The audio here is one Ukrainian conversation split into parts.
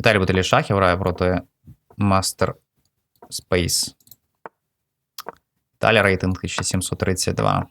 Віталій Баталій Шахів грає проти Master Space. Віталій рейтинг 1732.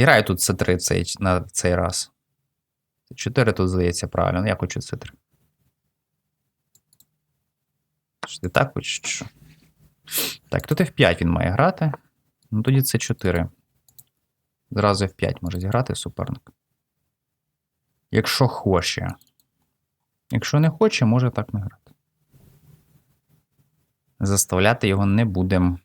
Зіграю тут С3 цей, на цей раз. 4 тут, здається, правильно. Ну, Я хочу С3. Ти так хочеш? Так, тут F5 він має грати. Ну тоді С4. Зразу F5 може зіграти суперник. Якщо хоче. Якщо не хоче, може так не грати. Заставляти його не будемо.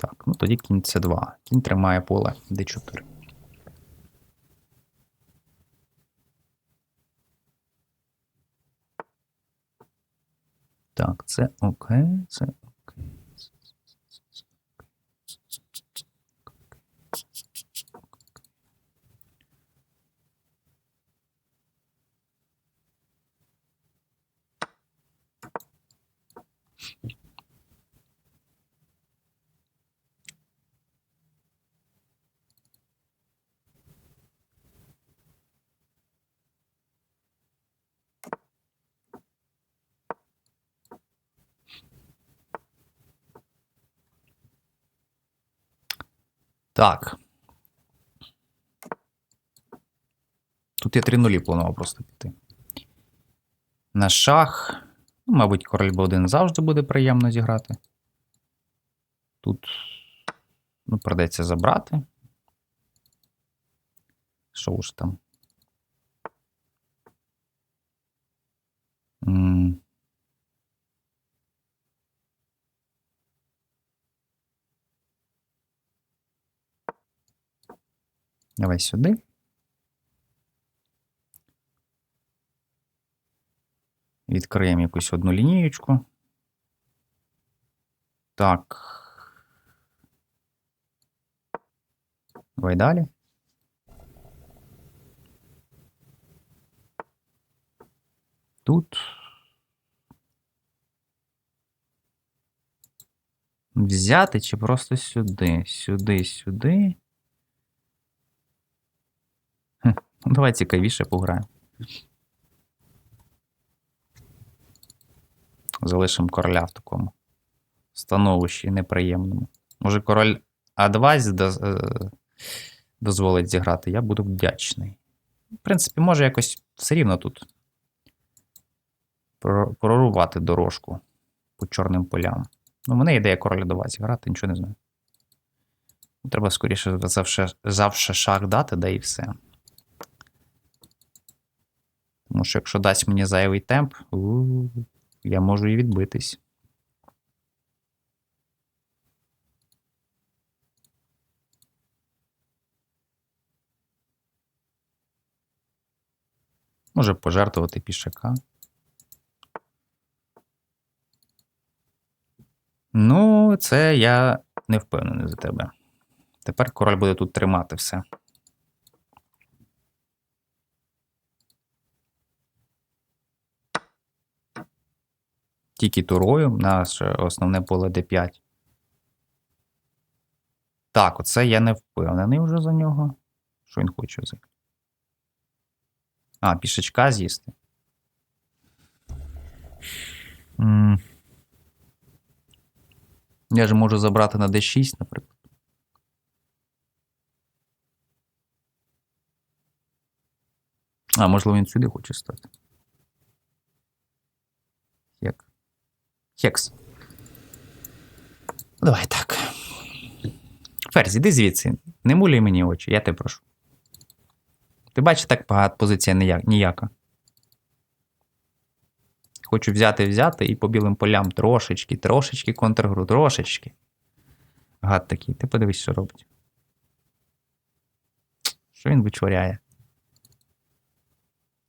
Так, ну тоді кінь c 2 Кінь тримає поле D4. Так, це окей, це окей. Так. Тут я 3 нулі планував просто піти. На шах. Ну, мабуть, король Б1 завжди буде приємно зіграти. Тут ну, придеться забрати. Що ж там? Давай сюди. Відкриємо якусь одну лінієчку. Так. Давай далі. Тут. Взяти чи просто сюди? Сюди, сюди. Ну, давай цікавіше пограємо. Залишимо короля в такому становищі неприємному. Може, король А2 е, дозволить зіграти, я буду вдячний. В принципі, може якось все рівно тут прор- прорубати дорожку по чорним полям. Ну, мене ідея короля А2 зіграти, нічого не знаю. Треба скоріше завше, завше шах дати, да і все. Тому що якщо дасть мені зайвий темп, я можу і відбитись. Може пожертвувати пішака. Ну, це я не впевнений за тебе. Тепер король буде тут тримати все. Тільки турою наше основне поле d5. Так, оце я не впевнений вже за нього. Що він хоче взагалі? А, пішечка з'їсти. Я ж можу забрати на d6, наприклад. А, можливо, він сюди хоче стати. Як? Хекс. Давай так. Ферзь, іди звідси. Не муляй мені очі, я тебе прошу. Ти бачиш, так багато позиція ніяка. Хочу взяти, взяти і по білим полям трошечки, трошечки контргру, трошечки. Гад такий, ти подивись, що робить. Що він вичворяє?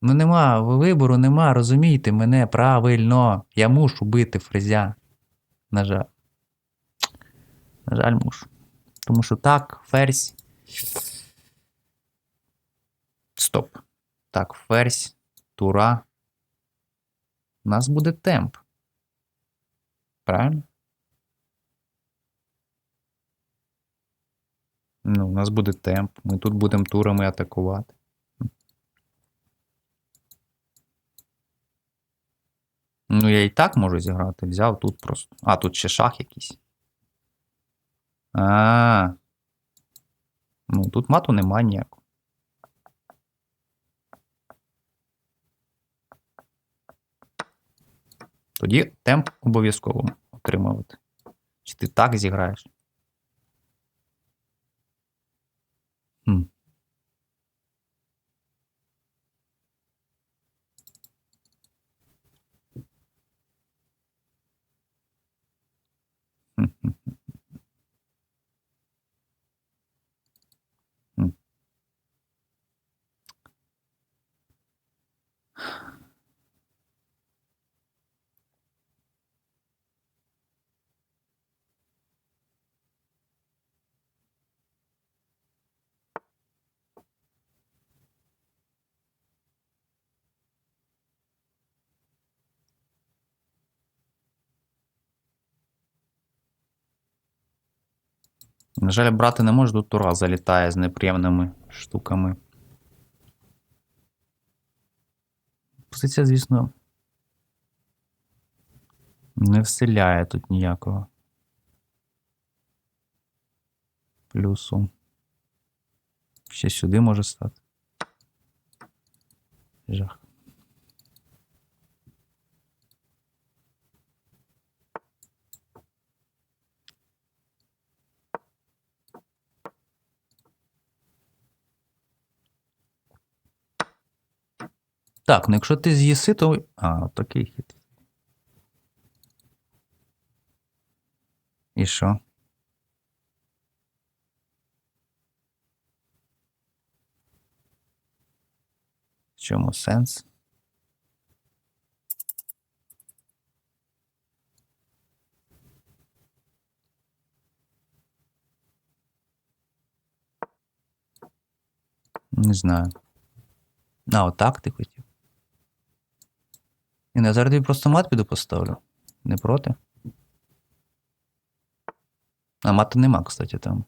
Ну нема, вибору нема, розумійте мене правильно. Я мушу бити фрезя. На жаль. На жаль, мушу. Тому що так, ферзь. Стоп. Так, ферзь, тура. У нас буде темп. Правильно? Ну, у нас буде темп. Ми тут будемо турами атакувати. Ну, я і так можу зіграти. Взяв тут просто. А, тут ще шах якийсь. А. Ну, тут мату нема ніякого. Тоді темп обов'язково отримувати. Чи ти так зіграєш? На жаль, брати не можу, тут тура залітає з неприємними штуками. Позиція, звісно, не вселяє тут ніякого плюсу. Ще сюди може стати. Жах. Так, ну якщо ти з'їси, то. А, такий хід. І що? В чому сенс? Не знаю. А, отак ти хотів. І я зараз тобі просто мат піду поставлю. Не проти? А мата нема, кстати, там.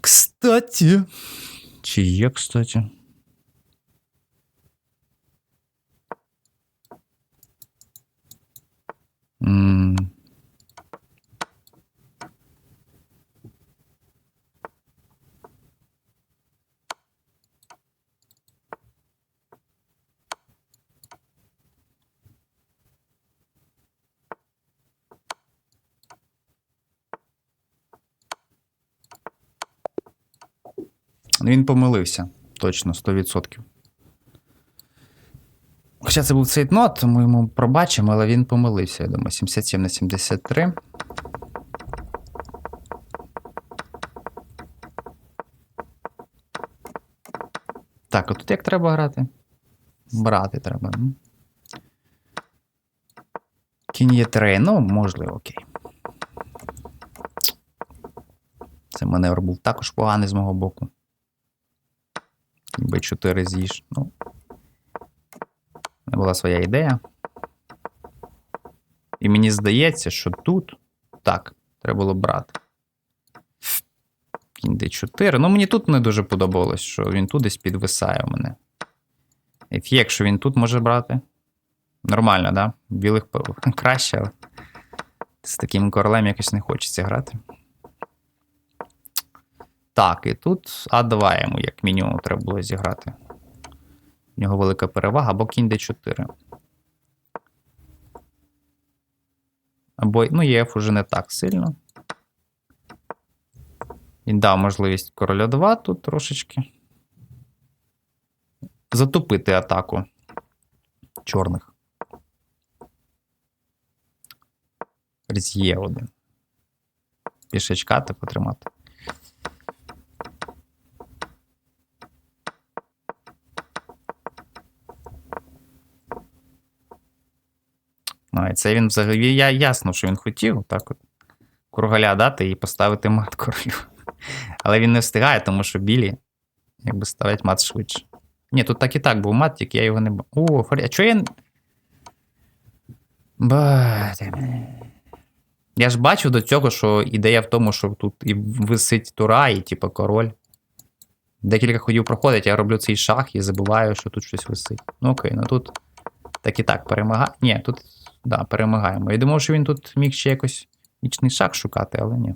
Кстати. Чи є, кстати? М. Він помилився. Точно, 100%. Хоча це був цейтнот, тому йому пробачимо, але він помилився, я думаю, 77 на 73. Так, а тут як треба грати? Брати треба. ну. Кінь є 3, ну, можливо, окей. Це маневр був також поганий з мого боку. Б4 з'їж. Ну. Не була своя ідея. І мені здається, що тут так, треба було брати. Кінь D4. Ну, мені тут не дуже подобалось, що він тут десь підвисає у мене. F, якщо він тут може брати. Нормально, да? Білих краще, але з таким королем якось не хочеться грати. Так, і тут А2 йому, як мінімум, треба було зіграти. У нього велика перевага, або кінь d4. Або, ну, ЄФ уже не так сильно. Він дав можливість короля 2 тут трошечки. Затупити атаку чорних. Є один. Пішечка так Ну, це він взагалі я, ясно, що він хотів, так от. Кургаля дати і поставити мат королю. Але він не встигає, тому що білі якби ставлять мат швидше. Ні, тут так і так був мат, тільки я його не бачу. О, фарі... А чого я. Ба... Я ж бачив до цього, що ідея в тому, що тут і висить тура, і типу король. Декілька ходів проходить, я роблю цей шах і забуваю, що тут щось висить. Ну окей, ну тут так і так перемагає. Ні, тут да, перемагаємо. Я думав, що він тут міг ще якось вічний шаг шукати, але ні.